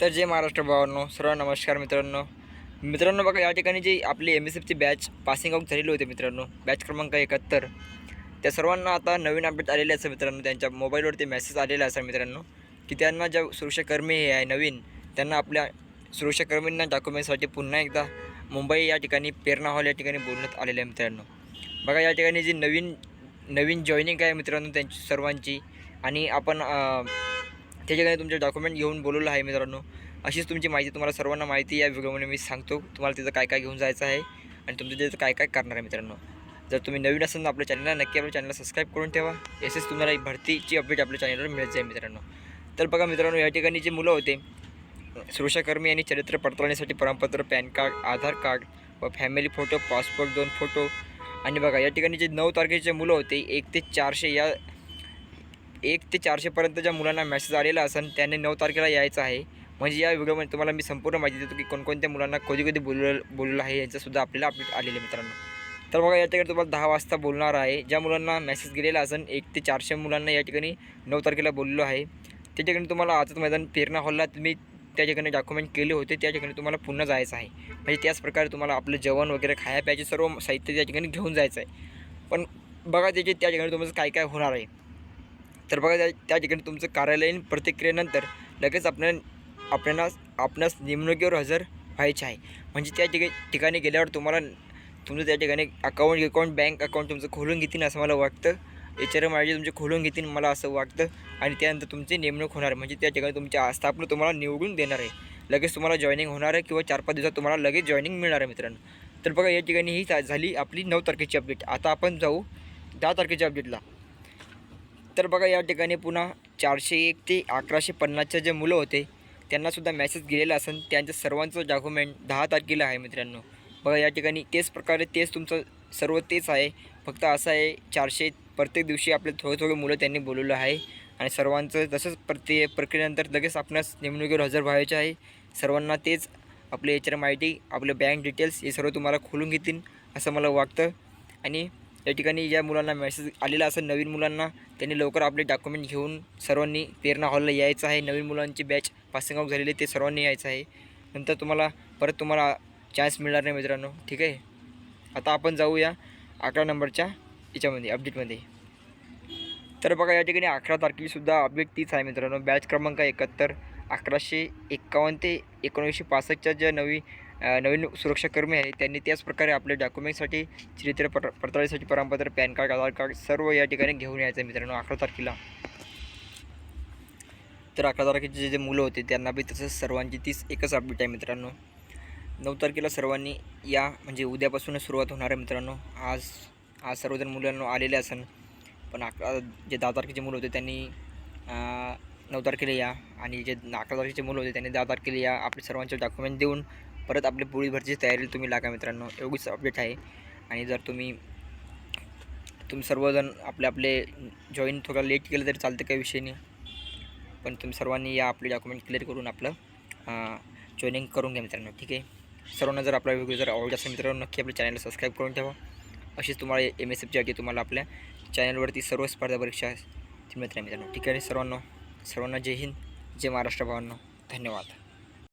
तर जय महाराष्ट्र भावांनो सर्व नमस्कार मित्रांनो. मित्रांनो बघा या ठिकाणी जी आपली एम एस एफची बॅच पासिंग आऊट झालेली होती मित्रांनो बॅच क्रमांक एकाहत्तर. त्या सर्वांना आता नवीन अपडेट आलेले असं मित्रांनो त्यांच्या मोबाईलवरती मेसेज आलेला असं मित्रांनो की त्यांना ज्या सुरक्षाकर्मी हे आहे नवीन त्यांना आपल्या सुरक्षाकर्मींना डॉक्युमेंट्ससाठी पुन्हा एकदा मुंबई या ठिकाणी पेरणा हॉल या ठिकाणी बोलण्यात आलेलं आहे मित्रांनो. बघा या ठिकाणी जी नवीन नवीन जॉईनिंग आहे मित्रांनो त्यांची सर्वांची आणि आपण त्याच्याकडे त्या ठिकाणी तुमचे डॉक्युमेंट घेऊन बोलवलं आहे मित्रांनो. अशीच तुमची माहिती तुम्हाला सर्वांना माहिती या व्हिडिओमध्ये मी सांगतो तुम्हाला तिथं काय काय घेऊन जायचं आहे आणि तुमचं तिथं काय काय करणार आहे मित्रांनो. जर तुम्ही नवीन असाल तर आपल्या चॅनलला नक्की आपल्या चॅनलला सबस्क्राईब करून ठेवा. तसेच तुम्हाला ही भरतीची अपडेट आपल्या चॅनलवर मिळत जाईल मित्रांनो. तर बघा मित्रांनो या ठिकाणी जे मुलं होते सुरक्षाकर्मी आणि चरित्र पडताळणीसाठी प्रमाणपत्र पॅन कार्ड आधार कार्ड व फॅमिली फोटो पासपोर्ट दोन फोटो आणि बघा या ठिकाणी जे नऊ तारखेचे मुलं होते एक ते चारशे या एक ते चारशेपर्यंत ज्या मुलांना मेसेज आलेला असेल त्यांनी नऊ तारखेला यायचं आहे. म्हणजे या व्हिडिओमध्ये तुम्हाला मी संपूर्ण माहिती देतो की कोणकोणत्या मुलांना कधी कधी बोललं बोललं आहे यांचंसुद्धा आपल्याला अपडेट आलेलं मित्रांनो. तर बघा या ठिकाणी तुम्हाला दहा वाजता बोलणार आहे. ज्या मुलांना मेसेज गेलेला असेल एक ते चारशे मुलांना या ठिकाणी नऊ तारखेला बोललो आहे. त्या ठिकाणी तुम्हाला आजच मैदान पेरणा हॉलला तुम्ही त्या ठिकाणी डॉक्युमेंट केले होते त्या ठिकाणी तुम्हाला पुन्हा जायचं आहे. म्हणजे त्याच प्रकारे तुम्हाला आपलं जेवण वगैरे खाया प्यायचे सर्व साहित्य त्या ठिकाणी घेऊन जायचं आहे. पण बघा त्याचे त्या ठिकाणी तुमचं काय काय होणार आहे. तर बघा त्या त्या ठिकाणी तुमचं कार्यालयीन प्रतिक्रियेनंतर लगेच आपल्या आपल्याला आपणास नेमणुकीवर हजर व्हायचे आहे. म्हणजे त्या ठिकाणी ठिकाणी गेल्यावर तुम्हाला तुमचं त्या ठिकाणी अकाउंट अकाउंट बँक अकाउंट तुमचं खोलून घेतील असं मला वाटतं. H R M I D तुमचे खोलून घेतील मला असं वाटतं. आणि त्यानंतर तुमची नेमणूक होणार. म्हणजे त्या ठिकाणी तुमच्या आस्थापन तुम्हाला निवडून देणार आहे. लगेच तुम्हाला जॉईनिंग होणार आहे किंवा चार पाच दिवसात तुम्हाला लगेच जॉईनिंग मिळणार आहे मित्रांनो. तर बघा या ठिकाणी ही झाली आपली नऊ तारखेची अपडेट आता आपण जाऊ दहा तारखेच्या अपडेटला तर बघा या ठिकाणी पुन्हा चारशे एक ते अकराशे पन्नासचे जे मुलं होते त्यांनासुद्धा मेसेज गेलेला असेल त्यांचं सर्वांचं डॉक्युमेंट दहा तारखेला आहे मित्रांनो. बघा या ठिकाणी तेच प्रकारे तेच तुमचं सर्व तेच आहे. फक्त असं आहे चारशे प्रत्येक दिवशी आपले थोडे थोडे मुलं त्यांनी बोलवलं आहे. आणि सर्वांचं तसंच प्रत्ये प्रक्रियेनंतर लगेच आपणास नेमणुकीवर हजर व्हायचे आहे. सर्वांना तेच आपले H R M I T आपले बँक डिटेल्स हे सर्व तुम्हाला खोलून घेतील असं मला वाटतं. आणि या ठिकाणी ज्या मुलांना मेसेज आलेला असेल नवीन मुलांना त्यांनी लवकर आपले डॉक्युमेंट घेऊन सर्वांनी पेरणा हॉलला यायचं आहे. नवीन मुलांची बॅच पासिंग आउट झालेली ते सर्वांनी यायचं आहे. नंतर तुम्हाला परत तुम्हाला चान्स मिळणार नाही मित्रांनो. ठीक आहे? आता आपण जाऊया अकरा नंबरच्या याच्यामध्ये अपडेटमध्ये तर बघा या ठिकाणी अकरा तारखेसुद्धा अपडेट तीच आहे मित्रांनो. बॅच क्रमांक एकाहत्तर अकराशे एक्कावन्न ते एकोणीसशे पासष्टच्या ज्या नवी नवीन सुरक्षाकर्मी आहे त्यांनी त्याच प्रकारे आपल्या डॉक्युमेंटसाठी चरित्र पड पडताळीसाठी प्रमाणपत्र पॅन कार्ड आधार कार्ड सर्व या ठिकाणी घेऊन यायचं आहे मित्रांनो अकरा तारखेला. तर अकरा तारखेचे जे जे मुलं होते त्यांना बी तसंच सर्वांची तीच एकच अपडेट आहे मित्रांनो. नऊ तारखेला सर्वांनी या म्हणजे उद्यापासूनच सुरुवात होणार आहे मित्रांनो. आज आज सर्वजण मुलांना आलेले असन पण अकरा जे दहा तारखेचे मुलं होते त्यांनी नऊ तारखेला या. आणि जे अकरा तारखेचे मुलं होते त्यांनी दहा तारखेला या. आपले सर्वांचे डॉक्युमेंट देऊन परत आपली पोळी भरतीची तयारीला तुम्ही लागा मित्रांनो एवढीच अपडेट आहे. आणि जर तुम्ही तुम्ही सर्वजण आपले आपले जॉईन थोडा लेट केलं तरी चालतं काही विषय नाही. पण तुम्ही सर्वांनी या आपले डॉक्युमेंट क्लिअर करून आपलं जॉईनिंग करून घ्या मित्रांनो ठीक आहे? सर्वांना जर आपला व्हिडिओ जर आवडला असेल मित्रांनो नक्की आपल्या चॅनलला सबस्क्राईब करून ठेवा. अशीच तुम्हाला एम एस एफची तुम्हाला आपल्या चॅनलवरती सर्व स्पर्धा परीक्षा मित्र मिळत आहे मित्रांनो ठीक आहे? सर्वांना सर्वांना जय हिंद जय महाराष्ट्र भावांनो धन्यवाद.